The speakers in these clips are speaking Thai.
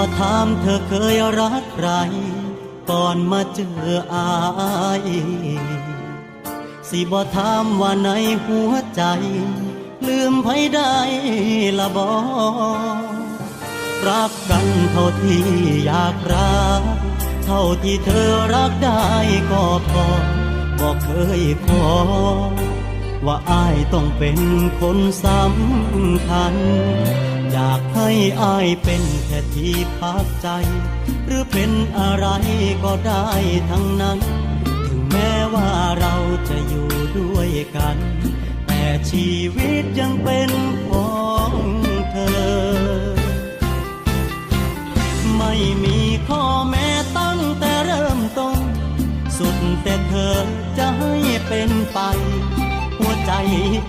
บ่ถามเธอเคยรักใคร ก่อนมาเจออายสิบ่ถามว่าในหัวใจ ลืมไผได้ละบ่รักกันเท่าที่อยากรัก เท่าที่เธอรักได้ก็พอบอกเคยขอ ว่าอายต้องเป็นคนสำคัญ อยากให้อายเป็นแค่ที่พักใจ หรือเป็นอะไรก็ได้ทั้งนั้น ถึงแม้ว่าเราจะอยู่ด้วยกัน แต่ชีวิตยังเป็นของเธอ ไม่มีข้อแม้ตั้งแต่เริ่มต้น สุดแต่เธอจะให้เป็นไป หัวใจ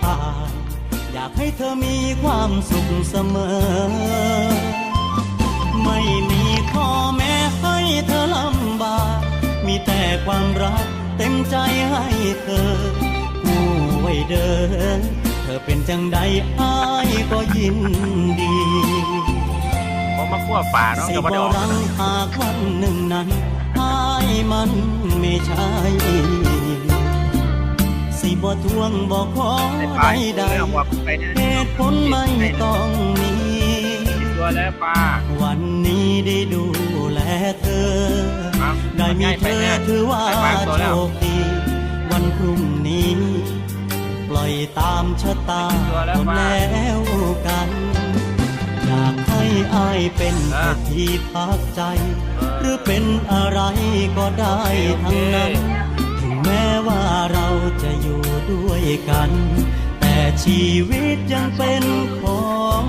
อายอยากให้เธอมีความสุขเสมอ ไม่มีข้อแม้ให้เธอลำบากมีแต่ความรักเต็มใจให้เธอผู้ไว้เดิน เธอเป็นจังใดอายก็ยินดีผมมาคั่วป่าเนาะสิจะบมาดอกรังหากวันหนึ่งนั้นอายมันไม่ใช่ บ่ทวงบ่ขอในใดป่าใดไม่ออกว่าไปเนี่ยเหตุผลไม่ต้องมีตัวแล้วปลาวันนี้ได้ดูแลเธอครับได้มีเธอถือว่าไปวางตัวโชแล้วคดี วันพรุ่งนี้ ปล่อยตามชะตาตัวแล้วคนมาแล้วกัน อยากให้อายเป็นเอแค่อที่พักใจ หรือเป็นอะไรก็ได้ทั้งนั้น ถึงแม้ว่าเราจะอยู่ ด้วยกัน แต่ชีวิตยังเป็นของ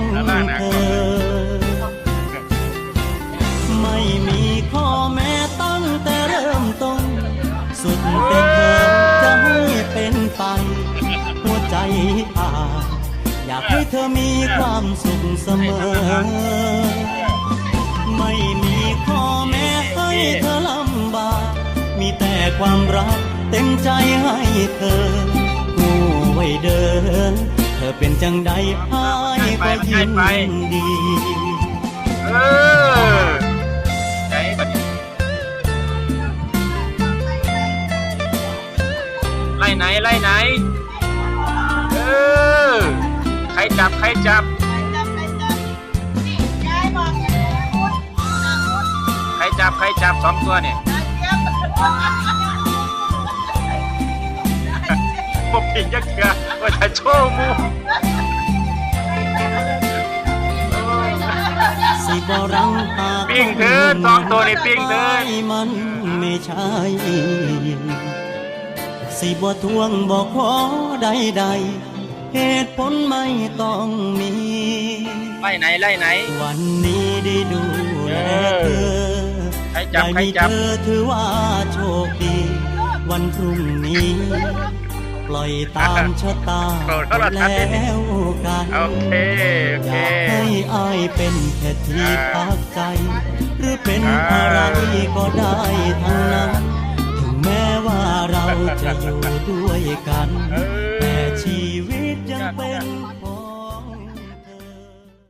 เธอ ไม่มีข้อแม้ตั้งแต่เริ่มต้น สุดแต่เธอจะให้เป็นไป หัวใจอาอยากให้เธอมีความสุขเสมอ ไม่มีข้อแม้ให้เธอลำบาก มีแต่ความรักเต็มใจให้เธอ ไว้เดิน เธอเป็นจังใดอายก็ยินดี เออใจบัดนี้ไล่ไหนไล่ไหน เออ ใครจับใครจับ ใครจับใครจับสองตัวเนี่ย พวกผิดยักษ์เกือว่าจะโชว์มูสิบรังหากปิ้งเถิดสองตัวนี่ปิ้งเถิดมันไม่ใช่สิบ่ทวงบ่ขอใดๆเหตุผลไม่ต้องมีไล่ไหนไล่ไหน วันนี้ได้ดูแลเธอใครจับได้ใครมีจับเธอถือว่าโชคดี วันพรุ่งนี้ ปล่อยตามชะตาโปรดเข้ามาทันนิดนึงแล้วกันโอเคโออเคยากให้อายเป็นแค่ที่พักใจ หรือเป็นอะไรก็ได้ทั้งนั้น ถึงแม้ว่าเราจะอยู่ด้วยกันเออแต่ชีวิตยังเป็นของ